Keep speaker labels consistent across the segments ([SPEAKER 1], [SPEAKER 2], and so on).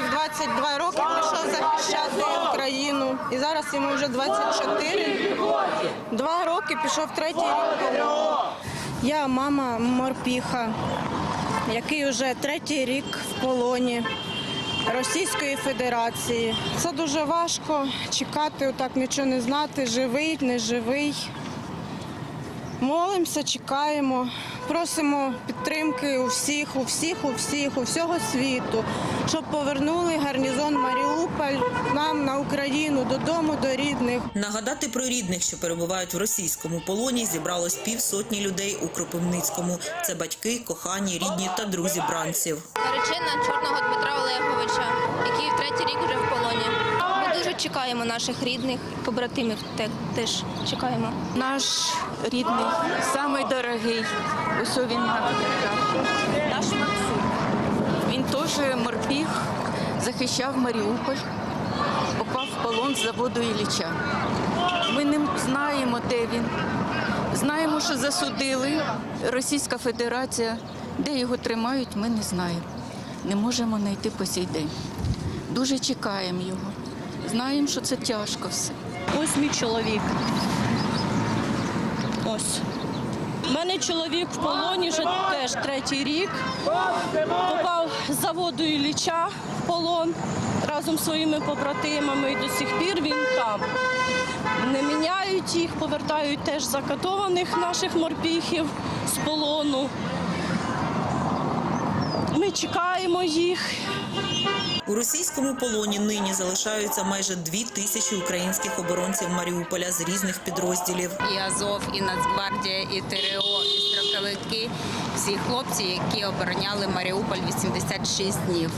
[SPEAKER 1] 22 роки пішов захищати Україну. І зараз йому вже 24. Два роки пішов третій рік. Я мама морпіха, який вже третій рік в полоні Російської Федерації. Це дуже важко чекати, отак нічого не знати, живий, не живий. Молимося, чекаємо, просимо підтримки у всіх, у всіх, у всіх, у всього світу, щоб повернули гарнізон Маріуполь нам на Україну, додому, до рідних.
[SPEAKER 2] Нагадати про рідних, що перебувають в російському полоні, зібралось півсотні людей у Кропивницькому. Це батьки, кохані, рідні та друзі бранців.
[SPEAKER 3] Наречена чорного Дмитра Олеговича, який в третій рік вже чекаємо наших рідних, побратимів теж чекаємо.
[SPEAKER 4] Наш рідний, самий дорогий, ось він на. Наш Максим. Він теж морпіг, захищав Маріуполь, попав в полон з заводу Ілліча. Ми не знаємо, де він. Знаємо, що засудили Російська Федерація. Де його тримають, ми не знаємо. Не можемо знайти по сей день. Дуже чекаємо його. Знаємо, що це тяжко все.
[SPEAKER 5] Ось мій чоловік. Ось. У мене чоловік в полоні вже теж третій рік. Попав з заводу Ілліча в полон разом з своїми побратимами і до сих пір він там. Не міняють їх, повертають теж закатованих наших морпіхів з полону. Чекаємо їх.
[SPEAKER 2] У російському полоні нині залишаються майже дві тисячі українських оборонців Маріуполя з різних підрозділів.
[SPEAKER 6] і Азов, і Нацгвардія, і ТРО, і строковики. Всі хлопці, які обороняли Маріуполь 86 днів.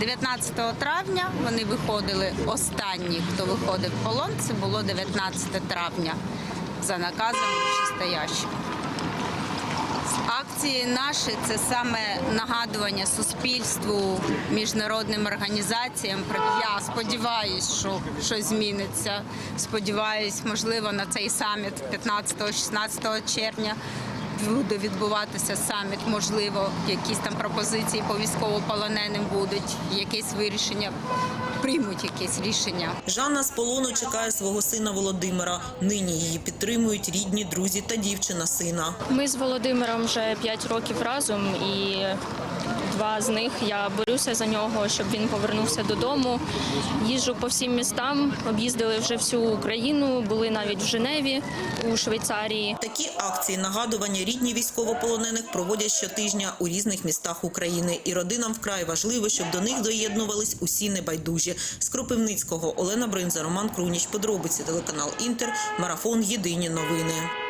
[SPEAKER 6] 19 травня вони виходили. Останні, хто виходив в полон, це було 19 травня за наказом вищестоящих. Акції наші це саме нагадування суспільству, міжнародним організаціям. Я сподіваюся, що щось зміниться. Сподіваюсь, можливо, на цей саміт 15-16 червня буде відбуватися саміт. Можливо, якісь там пропозиції по військовополоненим будуть, якесь вирішення, приймуть якесь рішення.
[SPEAKER 2] Жанна з полону чекає свого сина Володимира. Нині її підтримують рідні, друзі та дівчина сина.
[SPEAKER 7] Ми з Володимиром вже 5 років разом, і два з них я борюся за нього, щоб він повернувся додому. Їжджу по всім містам, об'їздили вже всю Україну, були навіть в Женеві у Швейцарії.
[SPEAKER 2] Такі акції нагадування рідні військовополонених проводять щотижня у різних містах України. І родинам вкрай важливо, щоб до них доєднувались усі небайдужі. З Кропивницького Олена Бринза, Роман Круніч. Подробиці телеканал Інтер. Марафон. Єдині новини.